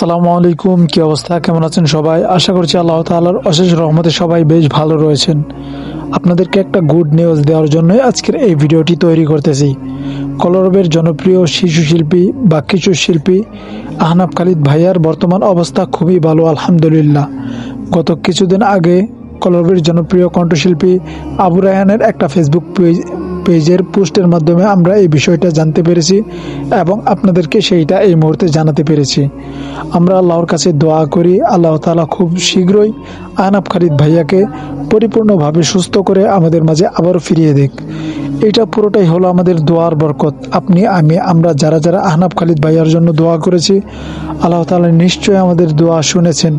আসসালামু আলাইকুম, কি অবস্থা? কেমন আছেন সবাই? আশা করছি আল্লাহ তাআলার অশেষ রহমতে সবাই বেশ ভালো রয়েছেন। আপনাদেরকে একটা গুড নিউজ দেওয়ার জন্যই আজকের এই ভিডিওটি তৈরি করতেছি। কলরবের জনপ্রিয় শিশু শিল্পী বা কিশোর শিল্পী আহনাব খালিদ ভাইয়ার বর্তমান অবস্থা খুবই ভালো, আলহামদুলিল্লাহ। গত কিছুদিন আগে কলরবের জনপ্রিয় কণ্ঠশিল্পী আবু রায়হানের একটা ফেসবুক পেজ পেজের পোস্টের মাধ্যমে আমরা এই বিষয়টা জানতে পেরেছি এবং আপনাদেরকে সেইটা এই মুহূর্তে জানাতে পেরেছি। আমরা আল্লাহর কাছে দোয়া করি, আল্লাহ তাআলা খুব শীঘ্রই আহনাব খালিদ ভাইয়াকে পরিপূর্ণভাবে সুস্থ করে আমাদের মাঝে আবারও ফিরিয়ে দিক। এটা পুরোটাই হলো আমাদের দোয়ার বরকত। আপনি, আমি, আমরা যারা যারা আহনাব খালিদ ভাইয়ার জন্য দোয়া করেছি, আল্লাহ তাআলা নিশ্চয়ই আমাদের দোয়া শুনেছেন।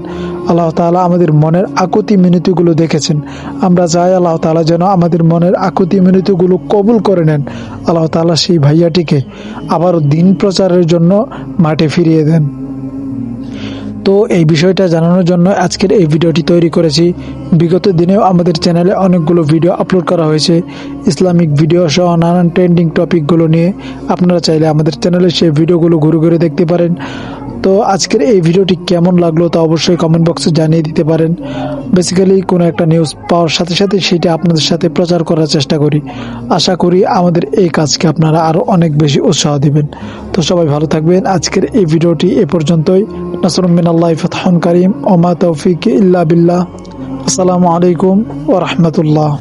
আল্লাহ তাআলা আমাদের মনের আকুতি মিনতিগুলো দেখেছেন। আমরা চাই আল্লাহ তালা যেন আমাদের মনের আকুতি মিনতিগুলো কবুল করে নেন। আল্লাহ তাআলা সেই ভাইয়াটিকে আবার দিন প্রচারের জন্য মাঠে ফিরিয়ে দেন। তো এই বিষয়টা জানানোর জন্য আজকের এই ভিডিওটি তৈরি করেছি। বিগত দিনেও আমাদের চ্যানেলে অনেকগুলো ভিডিও আপলোড করা হয়েছে। ইসলামিক ভিডিও সহ নানান ট্রেন্ডিং টপিকগুলো নিয়ে আপনারা চাইলে আমাদের চ্যানেলে সেই ভিডিওগুলো ঘুরে ঘুরে দেখতে পারেন। তো আজকের এই ভিডিওটি কেমন লাগল তা অবশ্যই কমেন্ট বক্সে জানিয়ে দিতে পারেন। বেসিক্যালি কোনো একটা নিউজ পাওয়ার সাথে সাথে সেটা আপনাদের সাথে প্রচার করার চেষ্টা করি। আশা করি আমাদের এই কাজকে আপনারা আরও অনেক বেশি উৎসাহ দিবেন। তো সবাই ভালো থাকবেন। আজকের এই ভিডিওটি এ পর্যন্তই। নাসরুম আল্লাহ ফতহন করিম। ওমা তৌফিক ইল্লা বিল্লাহ। আসসালামু আলাইকুম ও রহমতুল্লাহ।